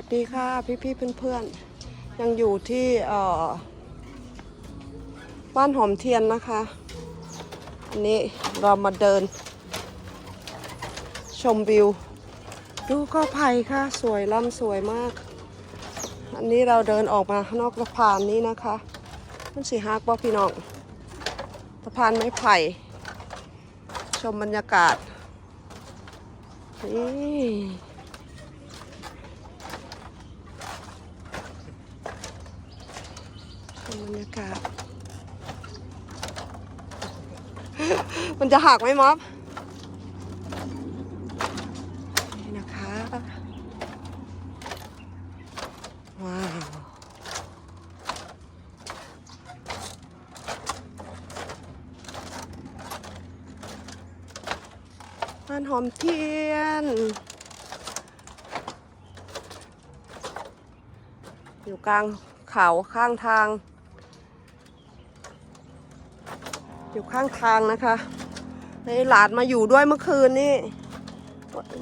วัสดีค่ะพี่พี่ๆเพื่อนยังอยู่ที่เอ่อบ้านหอมเทียนนะคะ อันนี้เรามาเดิน ชมวิว ดูก็ไผ่ค่ะ สวยล่ำสวยมาก อันนี้เราเดินออกมาข้างนอกสะพานนี้นะคะมันสีฮักบ่พี่น้องสะพานไม้ไผ่ ชมบรรยากาศนี่ ชม บรรยากาศ มันจะหักไหมม็อบนี่นะคะ ว้าวบ้านหอมเทียนอยู่กลางเขาข้างทาง อยู่ข้างทางนะคะให้หลานมาอยู่ด้วยเมื่อคืนนี่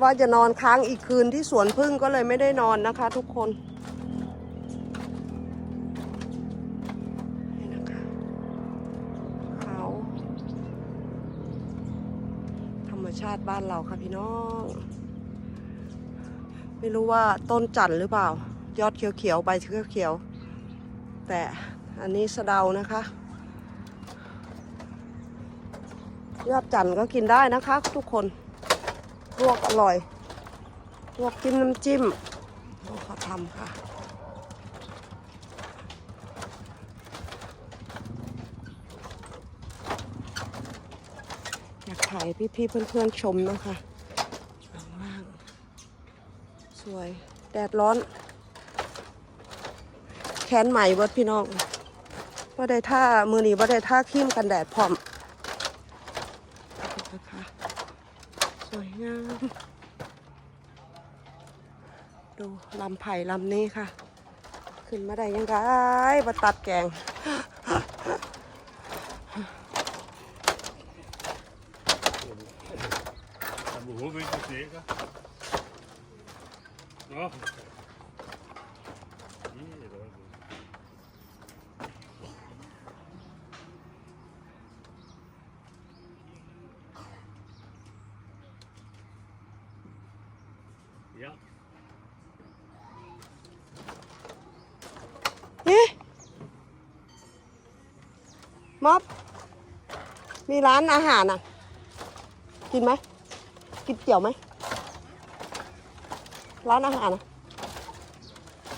ว่าจะนอนค้างอีกคืนที่สวนพึ่งก็เลยไม่ได้นอนนะคะ ทุกคนนี่นะคะเขาธรรมชาติบ้านเราค่ะพี่น้อง ไม่รู้ว่าต้นจันทร์หรือเปล่า ยอดเขียวๆใบเขียวๆแต่อันนี้สะเดานะคะ ยอดจันทร์ก็กินได้นะคะ ทุกคนลวกอร่อยลวกจิ้มน้ำจิ้มดูเขาทำค่ะอยากถ่ายพี่ๆเพื่อนๆชมนะคะข้างล่างสวย แดดร้อน แขนใหม่เบิดพี่น้องว่าได้ท่ามือหนีว่าได้ท่าครีมกันแดดพร้อม นะคะส วยงาม ดูลำไผ่ลำนี้ค่ะ ขึ้นมาได้ยังไงมาตัดแกง Hvor håber ikke, det ikke? ยะนี่ม็อบมีร้านอาหารอะ กินไหม กินเกี่ยวไหม ร้านอาหารอะ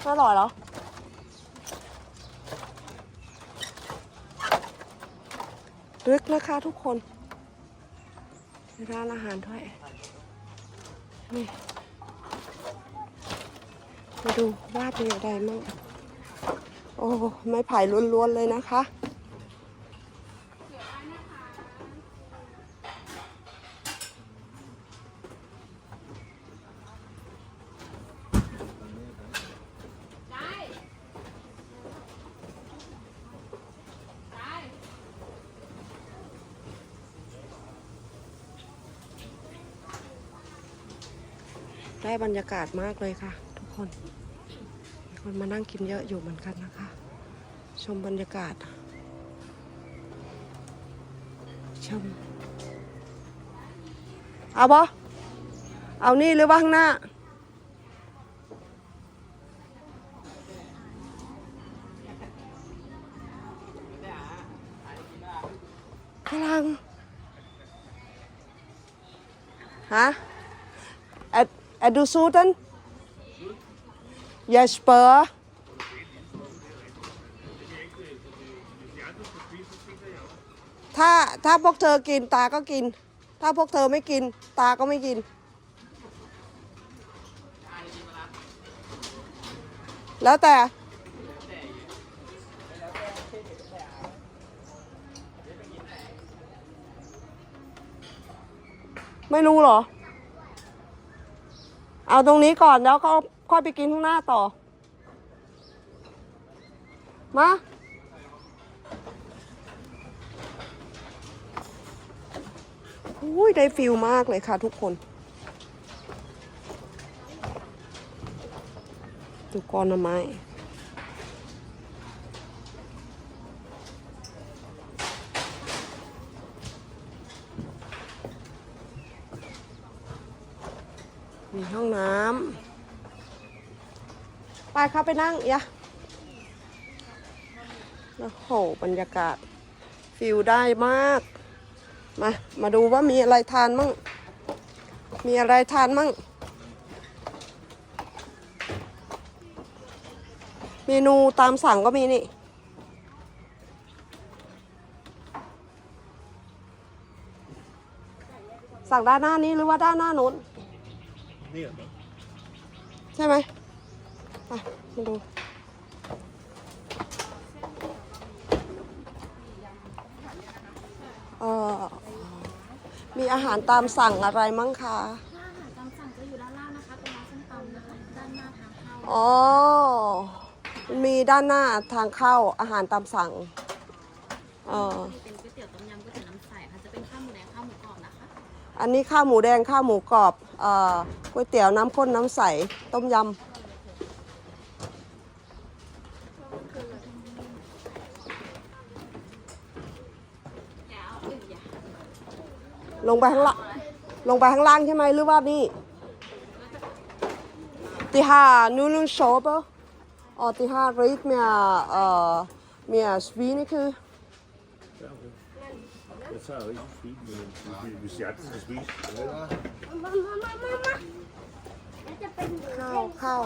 อร่อยเหรอลึกนะคะทุกคน ร้านอาหารด้วยนี่ ดูว่าเป็นอย่างไรมั่งโอ้ไม้ไผ่ล้วนๆเลยนะคะได้บรรยากาศมากเลยค่ะ คนมีคนมานั่งกินเยอะอยู่เหมือนกันนะคะ ชมบรรยากาศ ชม เอาบอเอานี่หรือว่าข้างหน้าพลัง ฮะ Er, er du sulten? Jeg spørger. ถ้าถ้าพวกเธอกินตาก็กิน ถ้าพวกเธอไม่กิน ตาก็ไม่กิน แล้วแต่ ไม่รู้เหรอ เอาตรงนี้ก่อนแล้วก็ ค่อยไปกินข้างหน้าต่อ มา อุ้ยได้ฟิลมากเลยค่ะทุกคนดูกอนอไม้มีห้องน้ำ ไปเข้าไปนั่งยะโอ้โหบรรยากาศฟิลได้มาก มา มาดูว่ามีอะไรทานมั่ง มีอะไรทานมั่ง เมนูตามสั่งก็มีนี่สั่งด้านหน้านี้หรือว่าด้านหน้านู้น นี่เหรอใช่ไหม อะมาดูเอ่อมีอาหารตามสั่งอะไรมั้งคะ ถ้าอาหารตามสั่งจะอยู่ด้านล่างนะคะตรงร้านส้มตำนะคะด้านหน้าทางเข้าอ๋อ มีด้านหน้าทางเข้าอาหารตามสั่งเอ่อเป็นก๋วยเตี๋ยวต้มยำก๋วยเตี๋ยวน้ำใสค่ะจะเป็นข้าวหมูแดงข้าวหมูกรอบนะคะอันนี้ข้าวหมูแดงข้าวหมูกรอบเอ่อก๋วยเตี๋ยวน้ำข้นน้ำใส ต้มยำ ลงไปข้างล่างลงไปข้างล่างใช่ไหมหรือว่านี่ตีห้านูนูโชว์ปะอ๋อตีห้ารีดเมียเอ่อเมียสวีนี่คือ Ja, oké. Dat zou ik niet. Dus ja, het is gespeeld. ข้าวข้าว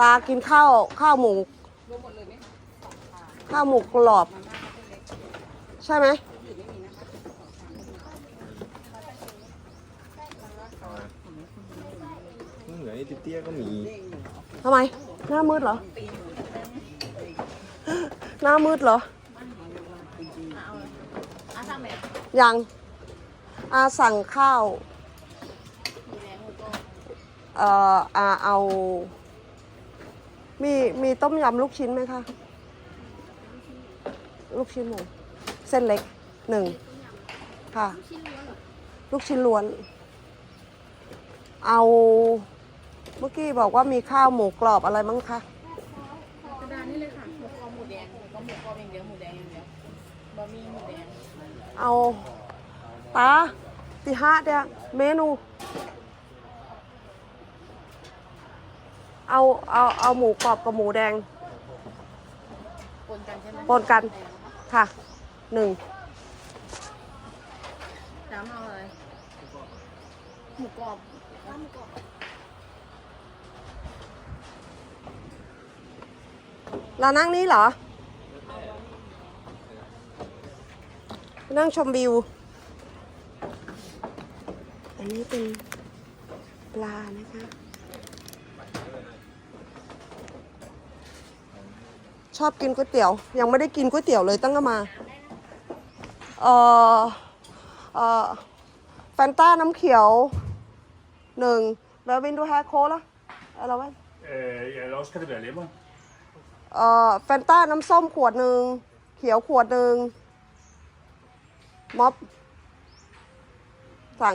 ตากินข้าวข้าวหมูข้าวหมูกรอบ ใช่ไหม เตี้ยๆก็มี ทำไม หน้ามืดเหรอ หน้ามืดเหรอ ยัง อาสั่งข้าว เอ่ออาเอา มีมีต้มยำลูกชิ้นไหมคะ ลูกชิ้นหมูเส้นเล็กหนึ่งค่ะ ลูกชิ้นล้วน เอา เมื่อกี้บอกว่ามีข้าวหมูกรอบอะไรมั้งคะกระดานนี่เลยค่ะหมูกรอบหมูแดงแล้วก็หมูกรอบอย่างเดียวหมูแดงอย่างเดียวบะหมี่หมูแดงเอาตาตีห้าเดียวเมนู เอาเอาเอาหมูกรอบกับหมูแดงปนกันใช่ไหมปนกันค่ะหนึ่งน้ำเอาอะไรหมูกรอบข้าวหมูกรอบ เรานั่งนี้เหรอ นั่งชมวิว อันนี้เป็นปลานะคะ ชอบกินก๋วยเตี๋ยว ยังไม่ได้กินก๋วยเตี๋ยวเลยตั้งแต่มา เอ่อ เอ่อแฟนต้าน้ำเขียวหนึ่งแล้ววินดูแฮโค้ละอะไรวะ Uh, ja, ellers kan det være lemmer. เอ่ อแฟนต้าน้ำส้มขวดหนึ่งเขียวขวดหนึ่งม็อบ สั่ง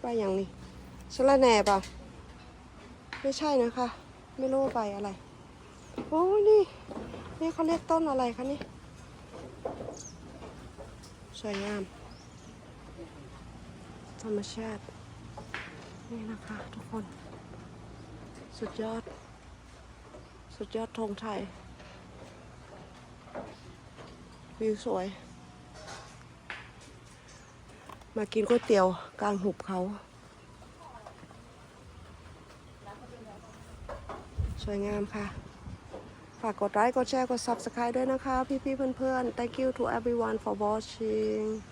ไปอย่างนี้ชละแหน่เปล่าไม่ใช่นะคะ ไม่รู้ว่าใบอะไร โอ้นี่ นี่เขาเรียกต้นอะไรคะนี่ สวยงาม ธรรมชาติ นี่นะคะทุกคน สุดยอด สุดยอดธงไทย วิวสวย มากินก๋วยเตี๋ยวกลางหุบเขา สวยงามค่ะ ฝากกดไลค์ กดแชร์ กด subscribe ด้วยนะคะ พี่ๆเพื่อนๆ thank you to everyone for watching